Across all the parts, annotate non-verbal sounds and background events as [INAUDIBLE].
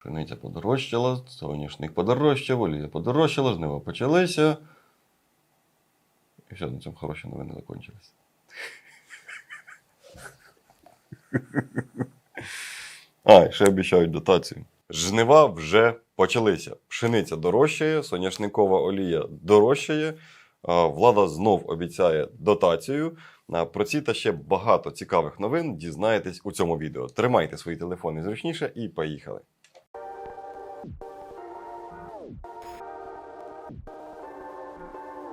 Пшениця подорожчала, соняшник подорожчав, олія подорожчала, жнива почалися. І все, на цьому хороші новини закінчились. А, ще обіцяють дотацію. Жнива вже почалися. Пшениця дорожчає, соняшникова олія дорожчає. Влада знов обіцяє дотацію. Про ці та ще багато цікавих новин дізнаєтесь у цьому відео. Тримайте свої телефони зручніше і поїхали.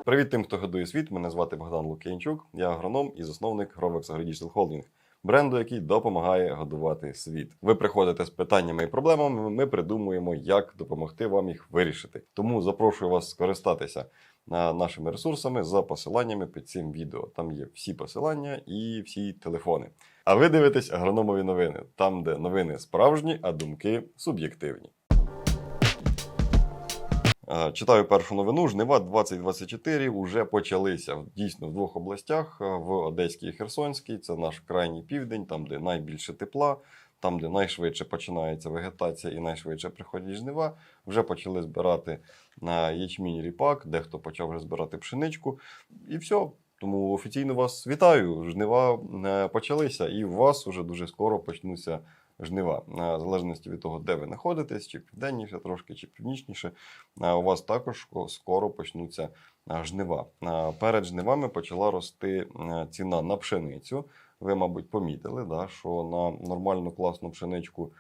Привіт тим, хто годує світ. Мене звати Богдан Лук'янчук. Я агроном і засновник Grovex AgriDigital Holding, бренду, який допомагає годувати світ. Ви приходите з питаннями і проблемами. Ми придумуємо, як допомогти вам їх вирішити. Тому запрошую вас скористатися нашими ресурсами за посиланнями під цим відео. Там є всі посилання і всі телефони. А ви дивитесь агрономові новини, там, де новини справжні, а думки суб'єктивні. Е, Читаю першу новину. Жнива 2024 вже почалися дійсно в двох областях: е, в Одеській і Херсонській. Це наш крайній південь, там, де найбільше тепла, там, де найшвидше починається вегетація і найшвидше приходять жнива. Вже почали збирати ячмінь ріпак, дехто почав вже збирати пшеничку. І все. Тому офіційно вас вітаю. Жнива е, почалися, і у вас вже дуже скоро почнуться жнива. Е, В залежності від того, де ви знаходитесь, чи південніше трошки, чи північніше. У вас також скоро почнуться жнива. Перед жнивами почала рости е, ціна на пшеницю. Ви, мабуть, помітили, да, що на нормальну класну пшеничку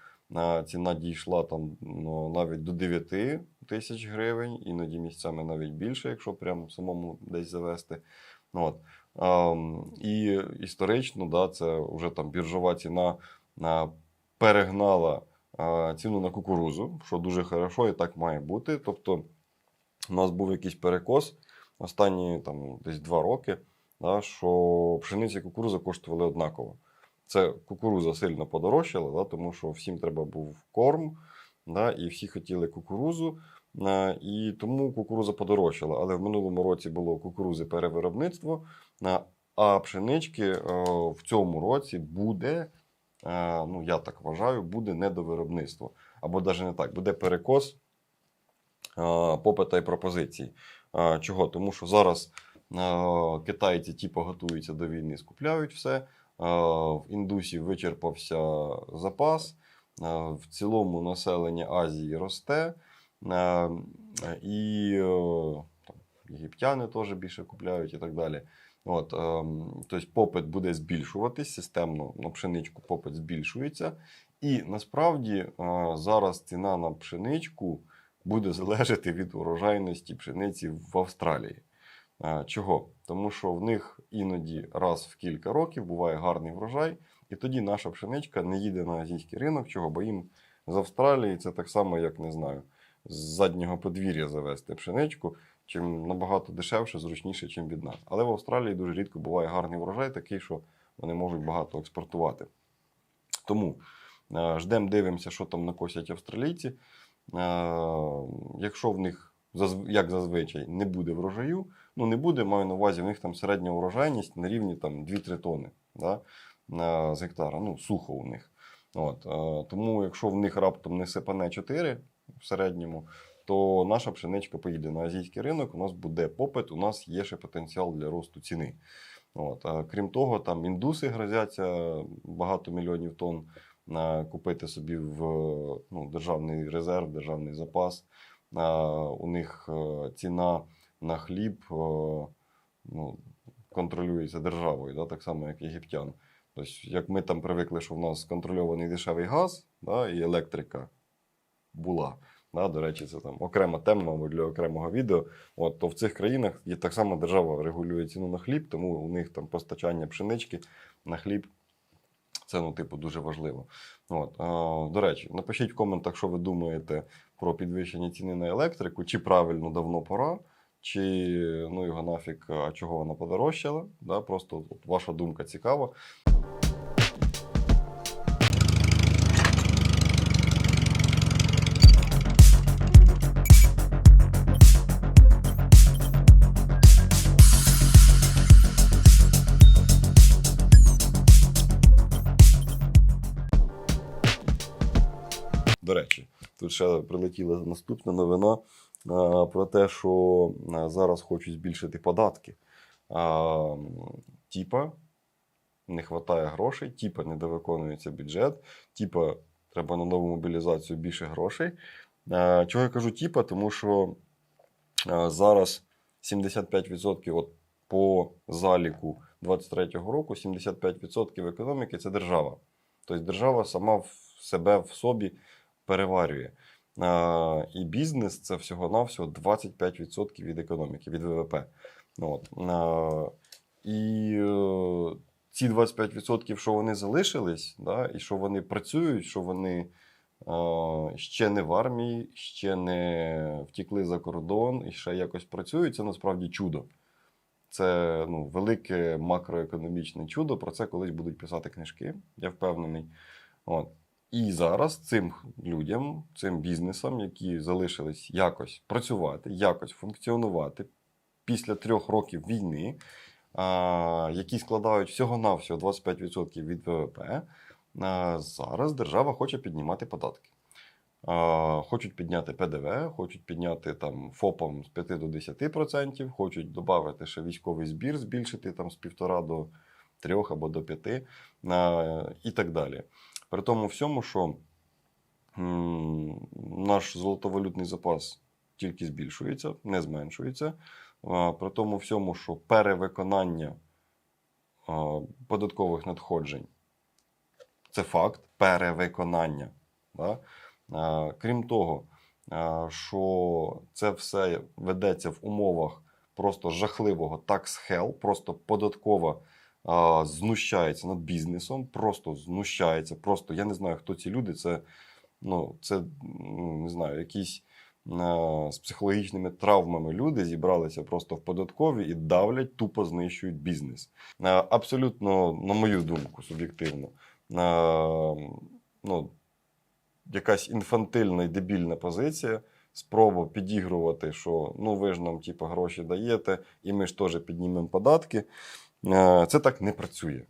ціна дійшла там ну, навіть до 9 тисяч гривень, іноді місцями навіть більше, якщо прям самому десь завести. Ну, От. Ам, І історично, да, це вже там біржова ціна а, перегнала ціну на кукурузу, що дуже хорошо і так має бути. Тобто, у нас був якийсь перекос останні там, десь два роки, да, що пшениця і кукуруза коштували однаково. Це кукуруза сильно подорожчала, да, тому що всім треба був корм, да, і всі хотіли кукурузу. а, І тому кукуруза подорожчала. Але в минулому році було кукурузи перевиробництво, а- а пшенички е, в цьому році буде е, ну я так вважаю, буде недовиробництво. Або навіть не так, буде перекос е, попита і пропозицій. Е, Чого? Тому що зараз е, китайці типу, готуються до війни, скупляють все. Е, В індусів вичерпався запас. Е, В цілому населення Азії росте. Е, І е, єгиптяни теж більше купляють і так далі. От, ем, тобто попит буде збільшуватись системно на пшеничку попит збільшується. І насправді е, зараз ціна на пшеничку буде залежати від урожайності пшениці в Австралії. Е, Чого? Тому що в них іноді раз в кілька років буває гарний врожай, і тоді наша пшеничка не їде на азійський ринок. Чого? Бо їм з Австралії це так само, як не знаю, з заднього подвір'я завести пшеничку чим набагато дешевше, зручніше, ніж від нас. Але в Австралії дуже рідко буває гарний врожай, такий, що вони можуть багато експортувати. Тому е, ждемо, дивимося, що там накосять австралійці. Е, якщо в них, як зазвичай, не буде врожаю, ну не буде, маю на увазі, в них там середня урожайність на рівні там, 2-3 тони да, з гектара. Ну, сухо у них. От, е, тому, якщо в них раптом не сипане 4 в середньому, то наша пшеничка поїде на азійський ринок, у нас буде попит, у нас є ще потенціал для росту ціни. От. А крім того, там індуси грозяться багато мільйонів тонн купити собі в ну, державний резерв, державний запас. У них е, ціна на хліб е, ну, контролюється державою, да, так само, як єгиптян. Тобто, як ми там привикли, що в нас контрольований дешевий газ да, і електрика була. Да, до речі, це там окрема тема, мабуть, для окремого відео. От, то в цих країнах є так само держава регулює ціну на хліб, тому у них там постачання пшенички на хліб. Це, ну, типу, дуже важливо. От, а, до речі, напишіть в коментах, що ви думаєте про підвищення ціни на електрику, чи правильно давно пора, чи ну його нафіг, а чого вона подорожчала. Да? Просто от, ваша думка цікава. Тут ще прилетіла наступна новина про те, що зараз хочуть збільшити податки. А, м, не вистачає грошей, типа недовиконується бюджет, типа треба на нову мобілізацію більше грошей. Чого я кажу типа? Тому що зараз 75% от по заліку 23-го року 75% економіки це держава. Тобто держава сама в себе в собі переварює. І бізнес це всього-навсього 25% від економіки, від ВВП. От. А, і е, ці 25%, що вони залишились, да, і що вони працюють, що вони ще не в армії, ще не втікли за кордон і ще якось працюють, це насправді чудо. Це ну, велике макроекономічне чудо. Про це колись будуть писати книжки, я впевнений. От. І зараз цим людям, цим бізнесам, які залишились якось працювати, якось функціонувати після трьох років війни, які складають всього-навсього 25% від ВВП, зараз держава хоче піднімати податки. Хочуть підняти ПДВ, хочуть підняти там ФОПам з 5 до 10%, хочуть додати ще військовий збір, збільшити там з 1,5 до 3 або до 5 і так далі. При тому всьому, що наш золотовалютний запас тільки збільшується, не зменшується. При тому всьому, що перевиконання податкових надходжень це факт перевиконання. Да? Крім того, що це все ведеться в умовах просто жахливого tax hell, просто податкова знущається над бізнесом, просто знущається. Просто я не знаю, хто ці люди. Це, ну, це не знаю, якісь а, з психологічними травмами люди зібралися просто в податкові і давлять, тупо знищують бізнес. А, Абсолютно, на мою думку, суб'єктивно. а, Ну, якась інфантильна і дебільна позиція. Спроба підігрувати, що ну ви ж нам типу, гроші даєте, і ми ж теж піднімемо податки. Е, Це так не працює.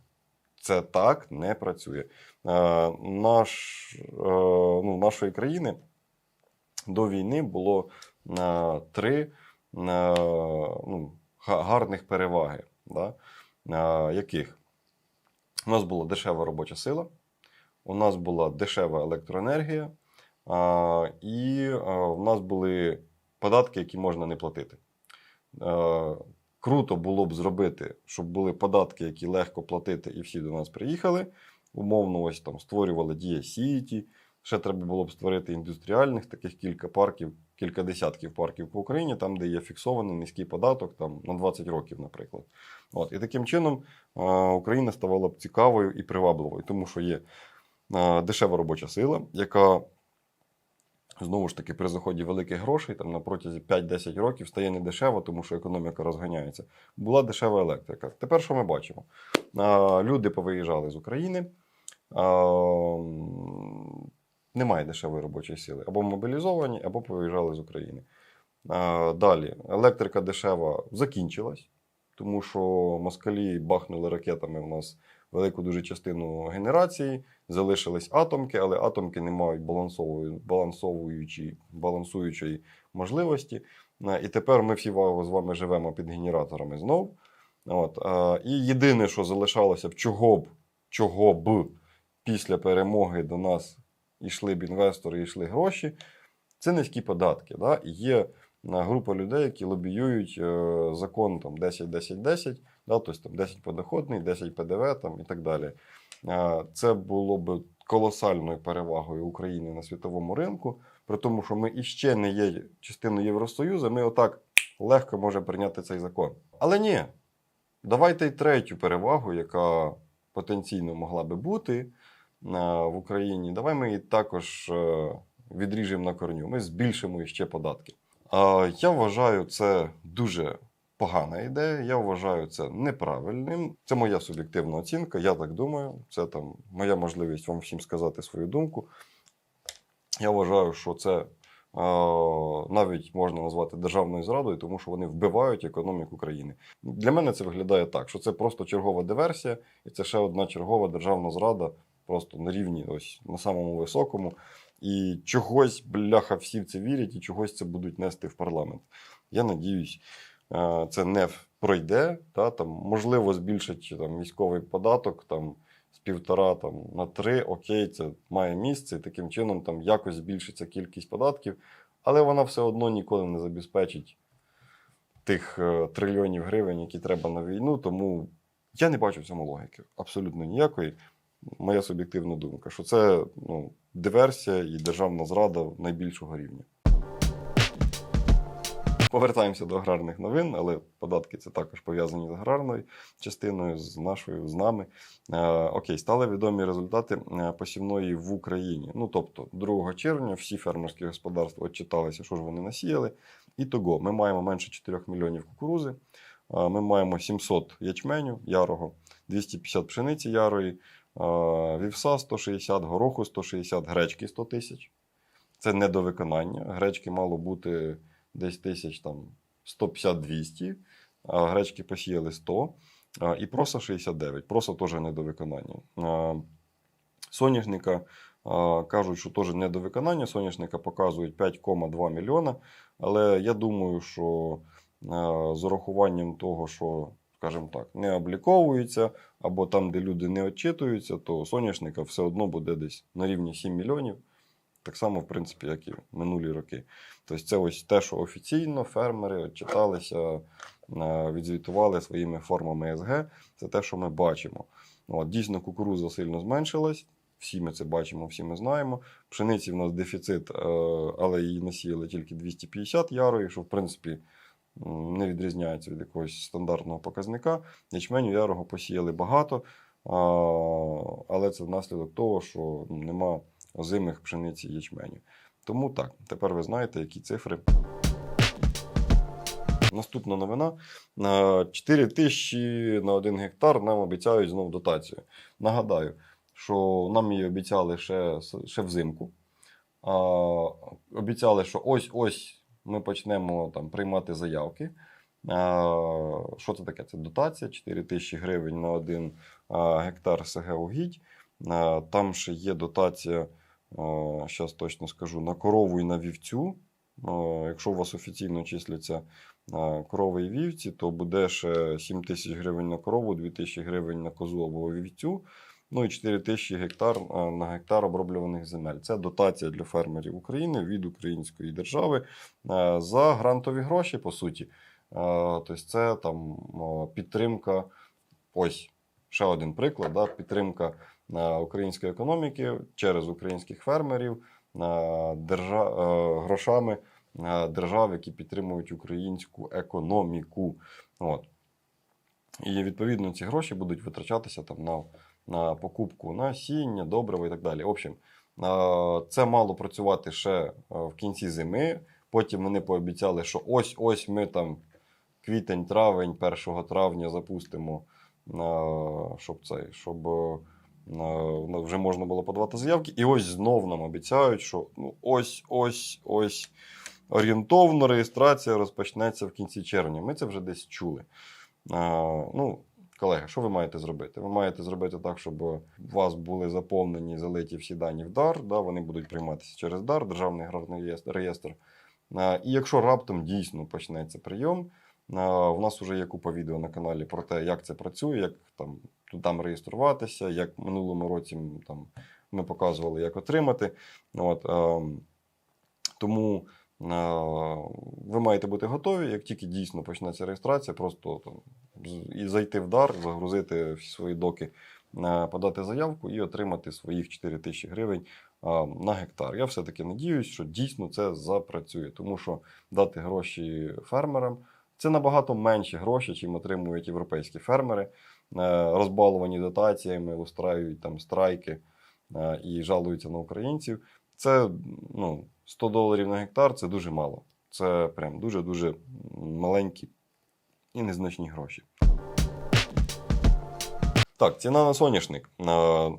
Це так не працює. Е, Наш, е, ну, нашої країни до війни було три ну, гарних переваги. Да? Яких? У нас була дешева робоча сила, у нас була дешева електроенергія, і в нас були податки, які можна не платити. Круто було б зробити, щоб були податки, які легко платити, і всі до нас приїхали. Умовно, ось там створювали Дія Сіті. Ще треба було б створити індустріальних таких кілька парків, кілька десятків парків по Україні, там, де є фіксований низький податок, там на 20 років, наприклад. От. І таким чином Україна ставала б цікавою і привабливою, тому що є дешева робоча сила, яка знову ж таки при заході великих грошей там на протязі 5-10 років стає не дешево, тому що економіка розганяється. Була дешева електрика. Тепер що ми бачимо? Люди повиїжджали з України. Немає дешевої робочої сили. Або мобілізовані, або повиїжджали з України. Далі, електрика дешева закінчилась, тому що москалі бахнули ракетами в нас велику дуже частину генерації, залишились атомки, але атомки не мають балансовуючої, балансуючої можливості. Е, І тепер ми всі з вами живемо під генераторами знов. От, е, і єдине, що залишалося б, чого б, чого б після перемоги до нас йшли б інвестори, йшли гроші, це низькі податки. Да? Є е, група людей, які лобіюють закон там, 10-10-10, да? тобто там, 10 подоходний, 10 ПДВ там, і так далі. Е, Це було б колосальною перевагою України на світовому ринку, при тому, що ми іще не є частиною Євросоюзу, ми отак легко можемо прийняти цей закон. Але ні, давайте й третю перевагу, яка потенційно могла би бути е, в Україні. Давай ми її також е, відріжемо на корню. Ми збільшимо іще податки. Я вважаю це дуже погана ідея. Я вважаю це неправильним. Це моя суб'єктивна оцінка. Я так думаю. Це там моя можливість вам всім сказати свою думку. Я вважаю, що це навіть можна назвати державною зрадою, тому що вони вбивають економіку країни. Для мене це виглядає так, що це просто чергова диверсія, і це ще одна чергова державна зрада, просто на рівні, ось на самому високому. І чогось, бляха, всі в це вірять, і чогось це будуть нести в парламент. Я надіюсь, це не пройде. Та, там, можливо, збільшать там, військовий податок там, з півтора там, на три. Окей, це має місце. І таким чином там, якось збільшиться кількість податків, але вона все одно ніколи не забезпечить тих е, трильйонів гривень, які треба на війну. Тому я не бачу в цьому логіки. Абсолютно ніякої. Моя суб'єктивна думка, що це ну, диверсія і державна зрада найбільшого рівня. Повертаємося до аграрних новин, але податки це також пов'язані з аграрною частиною, з нашою, з нами. Е, окей, стали відомі результати е, посівної в Україні. Ну тобто, 2 червня всі фермерські господарства отчиталися, що ж вони насіяли. І того ми маємо менше 4 мільйонів кукурузи, е, ми маємо 700 ячменю ярого, 250 пшениці ярої, вівса 160, гороху 160, гречки 100 тисяч. Це не до виконання. Гречки мало бути десь тисяч там 150-200, а гречки посіяли 100, а, і проса 69. Проса теж не до виконання. А, Соняшника кажуть, що теж не до виконання. Соняшника показують 5,2 мільйона. Але я думаю, що з урахуванням того, що, скажімо так, не обліковується, або там, де люди не отчитуються, то соняшника все одно буде десь на рівні 7 мільйонів. Так само, в принципі, як і минулі роки. Тобто, це ось те, що офіційно фермери отчиталися, е, відзвітували своїми формами СГ. Це те, що ми бачимо. От, дійсно, кукуруза сильно зменшилась. Всі ми це бачимо, всі ми знаємо. Пшениці в нас дефіцит, е, але її насіяли тільки 250 ярої, що в принципі не відрізняється від якогось стандартного показника. Ячменю ярого посіяли багато, але це внаслідок того, що нема озимих пшениці ячменю. Тому так, тепер ви знаєте, які цифри. Наступна новина. На 4 тисячі на 1 гектар нам обіцяють знову дотацію. Нагадаю, що нам її обіцяли ще, ще взимку. А, обіцяли, що ось-ось ми почнемо там, приймати заявки. А, що це таке? Це дотація 4 тисячі гривень на 1 гектар СГ угідь. А, там ще є дотація зараз точно скажу, на корову і на вівцю. Е, Якщо у вас офіційно числяться е, корови і вівці, то буде ще 7 тисяч гривень на корову, 2 тисячі гривень на козу або вівцю, ну і 4 тисячі гектар е, на гектар оброблюваних земель. Це дотація для фермерів України від української держави е, за грантові гроші, по суті. Е, Тобто, це там е, підтримка. Ось ще один приклад: да, підтримка е, української економіки через українських фермерів е, держа... е, грошами е, держав, які підтримують українську економіку. От. І відповідно ці гроші будуть витрачатися там на, на покупку насіння, добрива і так далі. В общем, е, це мало працювати ще в кінці зими. Потім вони пообіцяли, що ось-ось ми там квітень, травень, 1 травня запустимо, щоб цей, щоб вже можна було подавати заявки. І ось знов нам обіцяють, що ну, ось, ось, ось орієнтовно реєстрація розпочнеться в кінці червня. Ми це вже десь чули. А, ну, колеги, що ви маєте зробити? Ви маєте зробити так, щоб у вас були заповнені, залиті всі дані в дар. Да, вони будуть прийматися через дар, Державний аграрний реєстр-. А, і якщо раптом дійсно почнеться прийом, у нас вже є купа відео на каналі про те, як це працює, як там, там реєструватися, як в минулому році там, ми показували, як отримати. От, ем, тому е, ви маєте бути готові, як тільки дійсно почнеться реєстрація, просто там, і зайти в дар, загрузити всі свої доки, е, подати заявку і отримати своїх 4 тисячі гривень е, на гектар. Я все-таки надіюсь, що дійсно це запрацює, тому що дати гроші фермерам це набагато менші гроші, чим отримують європейські фермери, е, розбалувані дотаціями, устраюють там страйки е, і жалуються на українців. Це ну, 100 доларів на гектар це дуже мало. Це прям дуже-дуже маленькі і незначні гроші. Так, ціна на соняшник. Е,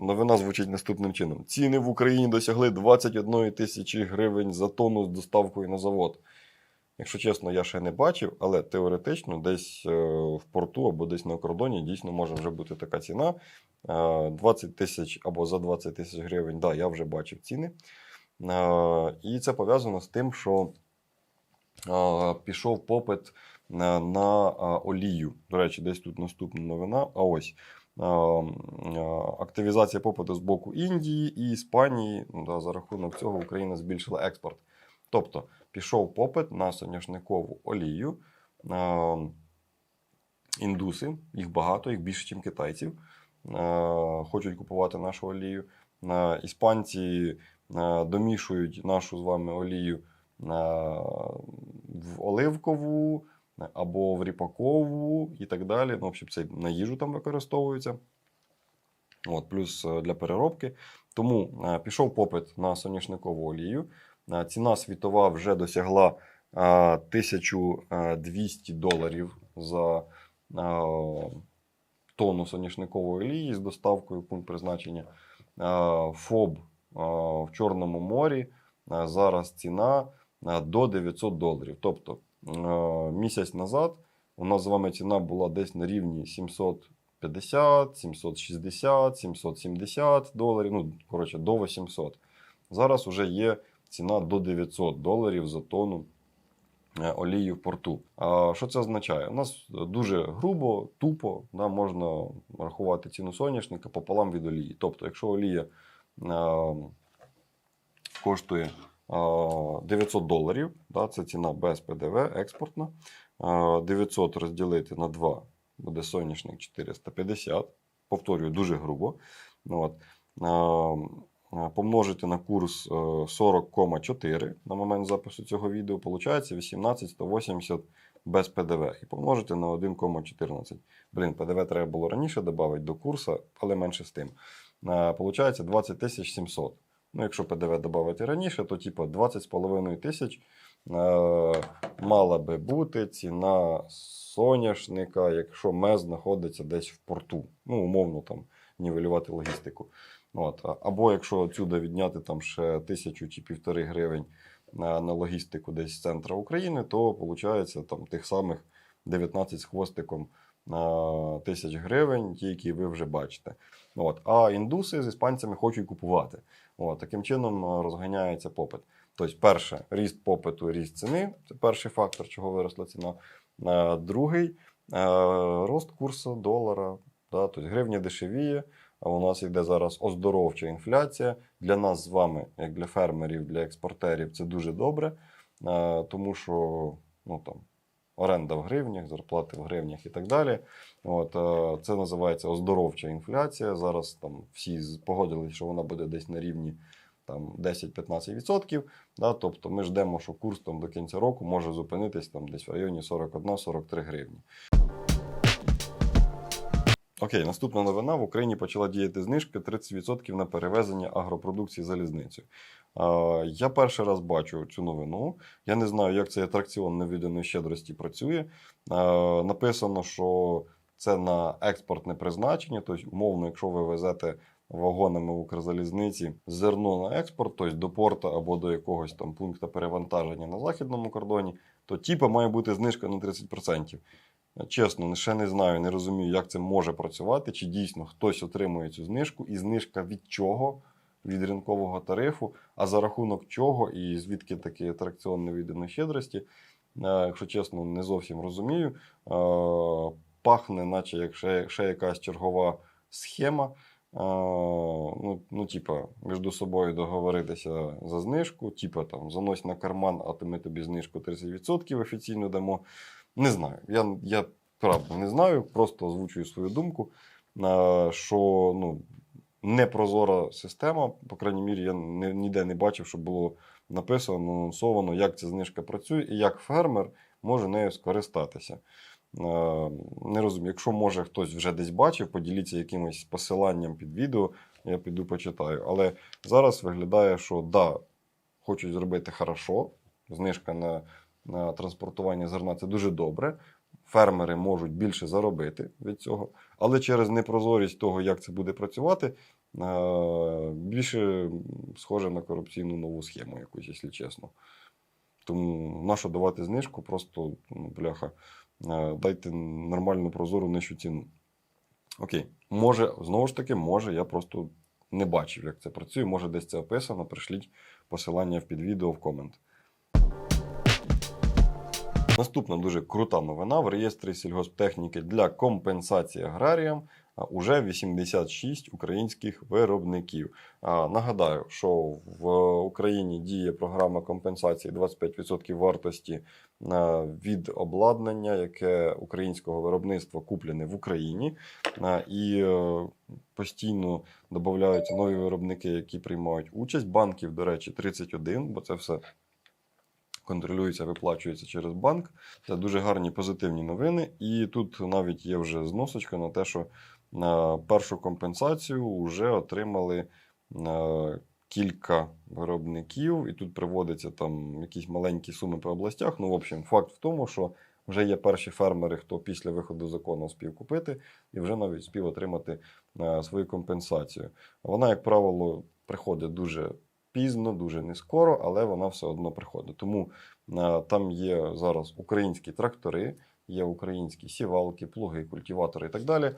Новина звучить наступним чином: ціни в Україні досягли 21 тисячі гривень за тонну з доставкою на завод. Якщо чесно, я ще не бачив, але теоретично десь е, в порту або десь на кордоні дійсно може вже бути така ціна. Е, 20 тисяч або за 20 тисяч гривень, да, я вже бачив ціни. Е, І це пов'язано з тим, що е, пішов попит на, е, олію. До речі, десь тут наступна новина. А ось е, е, активізація попиту з боку Індії і Іспанії. Да, за рахунок цього Україна збільшила експорт. Тобто пішов попит на соняшникову олію. Е, Індуси, їх багато, їх більше, ніж китайців. Е, Хочуть купувати нашу олію. Е, Іспанці е, домішують нашу з вами олію в оливкову або в ріпакову і так далі. Ну, в общем, це на їжу там використовується. От, плюс для переробки. Тому пішов попит на соняшникову олію. Е, Ціна світова вже досягла е, 1200 доларів за е, тонну соняшникової олії з доставкою пункт призначення. Е, ФОБ е, в Чорному морі е, зараз ціна е, до 900 доларів. Тобто е, місяць назад у нас з вами ціна була десь на рівні 750, 760, 770 доларів. Ну, коротше, до 800. Зараз вже є ціна до 900 доларів за тонну е, олії в порту. А що це означає? У нас дуже грубо, тупо да, можна рахувати ціну соняшника пополам від олії. Тобто, якщо олія е, коштує е, 900 доларів, да, це ціна без ПДВ, експортна. Е, 900 розділити на 2 буде соняшник 450. Повторюю, дуже грубо. От. Е, е, Помножити на курс е, 40,4 на момент запису цього відео, виходить 18,180 без ПДВ. І помножити на 1,14. Блін, ПДВ треба було раніше додати до курсу, але менше з тим. Е, Получається 20 700. Ну, якщо ПДВ додати раніше, то типу 20,5 тисяч е, мала би бути ціна соняшника, якщо МЕЗ знаходиться десь в порту. Ну, умовно там нівелювати логістику. От. Або якщо отсюди відняти там ще тисячу чи півтори гривень на, на логістику десь з центра України, то виходить там тих самих 19 з хвостиком е, тисяч гривень, ті, які ви вже бачите. От. А індуси з іспанцями хочуть купувати. От. Таким чином е, розганяється попит. Тобто, перше, ріст попиту, ріст ціни це перший фактор, чого виросла ціна. Е, Другий е, рост курсу долара. Да? Тобто гривня дешевіє, а у нас йде зараз оздоровча інфляція. Для нас з вами, як для фермерів, для експортерів, це дуже добре, е, тому що ну, там, оренда в гривнях, зарплати в гривнях і так далі. От, це називається оздоровча інфляція. Зараз там всі погодились, що вона буде десь на рівні там 10-15%. Да? Тобто ми ждемо, що курс там до кінця року може зупинитись там десь в районі 41-43 гривні. Окей, наступна новина. В Україні почала діяти знижка 30% на перевезення агропродукції залізницею. Я перший раз бачу цю новину. Я не знаю, як цей атракціон невідданої щедрості працює. Написано, що це на експортне призначення. Тобто, умовно, якщо ви везете вагонами в Укрзалізниці зерно на експорт, тобто до порту або до якогось там пункту перевантаження на західному кордоні, то типа має бути знижка на 30%. Чесно, ще не знаю, не розумію, як це може працювати, чи дійсно хтось отримує цю знижку, і знижка від чого? Від ринкового тарифу, а за рахунок чого і звідки такий атракціон невідданої щедрості, якщо чесно, не зовсім розумію. Е, Пахне, наче як ще, ще якась чергова схема. Ну, ну, типа, між собою договоритися за знижку, типа там занось на карман, а то ми тобі знижку 30% офіційно дамо. Не знаю. Я, я правда не знаю, просто озвучую свою думку, що ну, непрозора система, по крайній мірі, я ніде не бачив, що було написано, анонсовано, як ця знижка працює і як фермер може нею скористатися. Е, Не розумію, якщо може хтось вже десь бачив, поділіться якимось посиланням під відео, я піду почитаю. Але зараз виглядає, що да, хочуть зробити хорошо, знижка на, на транспортування зерна це дуже добре. Фермери можуть більше заробити від цього, але через непрозорість того, як це буде працювати, е, більше схоже на корупційну нову схему, якусь, якщо чесно. Тому нащо давати знижку, просто ну, бляха, дайте нормальну прозору нижчу ціну. Окей, може, знову ж таки, може, я просто не бачив, як це працює. Може, десь це описано. Пришліть посилання в під відео в комент. Наступна дуже крута новина в реєстрі сільгосптехніки для компенсації аграріям уже 86 українських виробників. Нагадаю, що в Україні діє програма компенсації 25% вартості від обладнання, яке українського виробництва куплене в Україні. І е, постійно додаються нові виробники, які приймають участь. Банків, до речі, 31, бо це все контролюється, виплачується через банк. Це дуже гарні позитивні новини. І тут навіть є вже зносочка на те, що першу компенсацію вже отримали е, кілька виробників, і тут приводиться там якісь маленькі суми по областях. Ну, в общем, факт в тому, що вже є перші фермери, хто після виходу закону успів купити, і вже навіть спів отримати е, свою компенсацію. Вона, як правило, приходить дуже пізно, дуже не скоро, але вона все одно приходить. Тому е, там є зараз українські трактори, є українські сівалки, плуги, культиватори і так далі.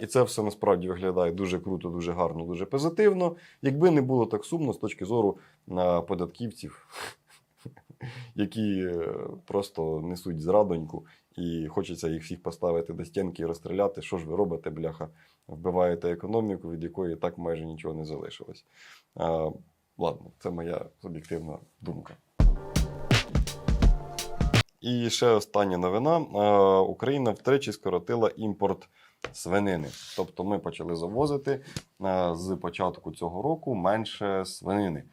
І це все насправді виглядає дуже круто, дуже гарно, дуже позитивно. Якби не було так сумно з точки зору податківців, [LAUGHS] які е, просто несуть зрадоньку і хочеться їх всіх поставити до стінки і розстріляти. Що ж ви робите, бляха? Вбиваєте економіку, від якої так майже нічого не залишилось. Ладно, це моя суб'єктивна думка. І ще остання новина: Е, Україна втричі скоротила імпорт свинини. Тобто ми почали завозити е, з початку цього року менше свинини. Е,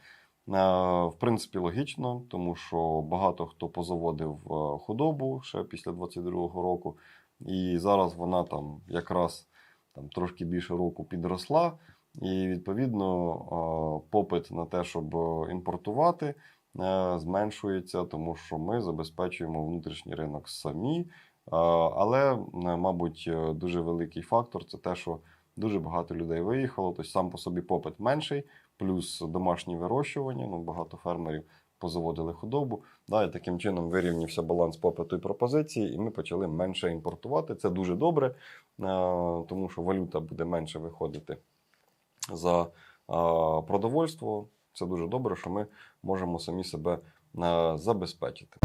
В принципі, логічно, тому що багато хто позаводив худобу ще після 22-го року, і зараз вона там якраз там трошки більше року підросла. І відповідно попит на те, щоб імпортувати, зменшується, тому що ми забезпечуємо внутрішній ринок самі. Е, Але, е, мабуть, е, дуже великий фактор це те, що дуже багато людей виїхало, тобто сам по собі попит менший, плюс домашнє вирощування. Ну, багато фермерів позаводили худобу. Да, і таким чином вирівнявся баланс попиту і пропозиції, і ми почали менше імпортувати. Це дуже добре, е, тому що валюта буде менше виходити за е, продовольство. Це дуже добре, що ми можемо самі себе е, забезпечити.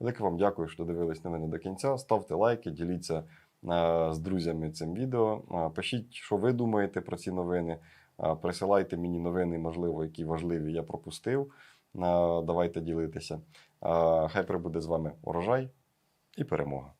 Велике вам дякую, що дивились на мене до кінця. Ставте лайки, діліться е, з друзями цим відео. Е, Пишіть, що ви думаєте про ці новини. Присилайте мені новини, можливо, які важливі я пропустив. Давайте ділитися. Хай прибуде з вами урожай і перемога.